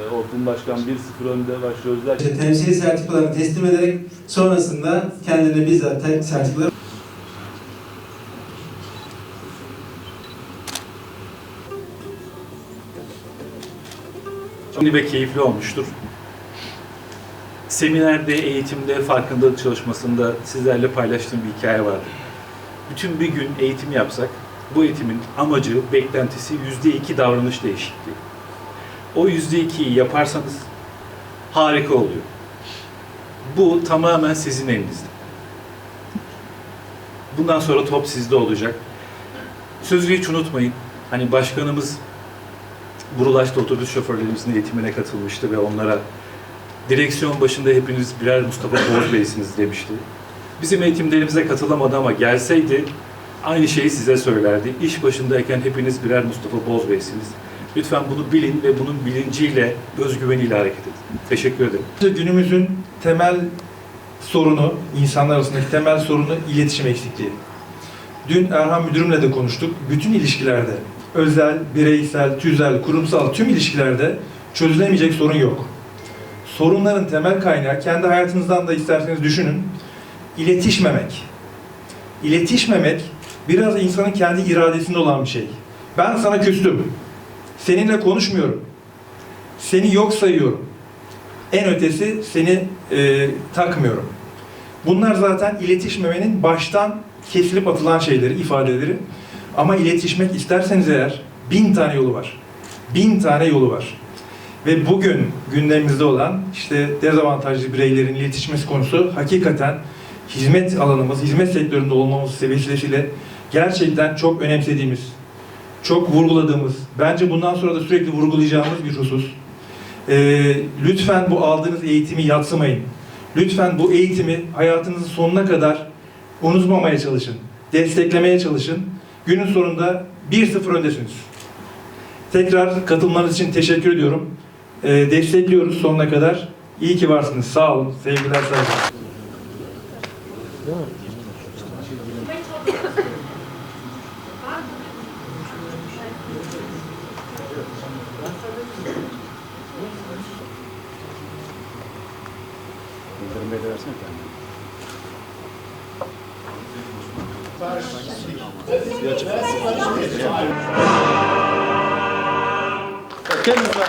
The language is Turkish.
E, Orkun Başkan 1-0 önde başlıyoruz derken İşte temsili sertifikalarını teslim ederek sonrasında kendine bizzat sertifikaları Çok ve keyifli olmuştur. Seminerde, eğitimde, farkındalık çalışmasında sizlerle paylaştığım bir hikaye vardı. Bütün bir gün eğitim yapsak, bu eğitimin amacı, beklentisi yüzde iki davranış değişikliği. O yüzde ikiyi yaparsanız harika oluyor. Bu tamamen sizin elinizde. Bundan sonra top sizde olacak. Sözü hiç unutmayın. Hani başkanımız Burulaş'ta otobüs şoförlerimizin eğitimine katılmıştı ve onlara direksiyon başında hepiniz birer Mustafa Boz Bey'siniz demişti. Bizim eğitimlerimize katılamadı ama gelseydi aynı şeyi size söylerdi. İş başındayken hepiniz birer Mustafa Boz Bey'siniz. Lütfen bunu bilin ve bunun bilinciyle, özgüveniyle hareket edin. Teşekkür ederim. Günümüzün temel sorunu, insanlar arasındaki temel sorunu iletişim eksikliği. Dün Erhan Müdürümle de konuştuk. Bütün ilişkilerde, özel, bireysel, tüzel, kurumsal tüm ilişkilerde çözülemeyecek sorun yok. Sorunların temel kaynağı, kendi hayatınızdan da isterseniz düşünün, iletişmemek. İletişmemek biraz insanın kendi iradesinde olan bir şey. Ben sana küstüm. Seninle konuşmuyorum. Seni yok sayıyorum. En ötesi seni e, takmıyorum. Bunlar zaten iletişmemenin baştan kesilip atılan şeyleri, ifadeleri. Ama iletişmek isterseniz eğer bin tane yolu var. Bin tane yolu var. Ve bugün gündemimizde olan işte dezavantajlı bireylerin iletişmesi konusu hakikaten hizmet alanımız, hizmet sektöründe olmamız seviyesiyle gerçekten çok önemsediğimiz, çok vurguladığımız, bence bundan sonra da sürekli vurgulayacağımız bir husus. Ee, lütfen bu aldığınız eğitimi yatsımayın. Lütfen bu eğitimi hayatınızın sonuna kadar unutmamaya çalışın. Desteklemeye çalışın. Günün sonunda 1-0 öndesiniz. Tekrar katılmanız için teşekkür ediyorum. Ee, destekliyoruz sonuna kadar. İyi ki varsınız. Sağ olun. Sevgiler, saygılar. intermedio verso il piano. Perché non fa?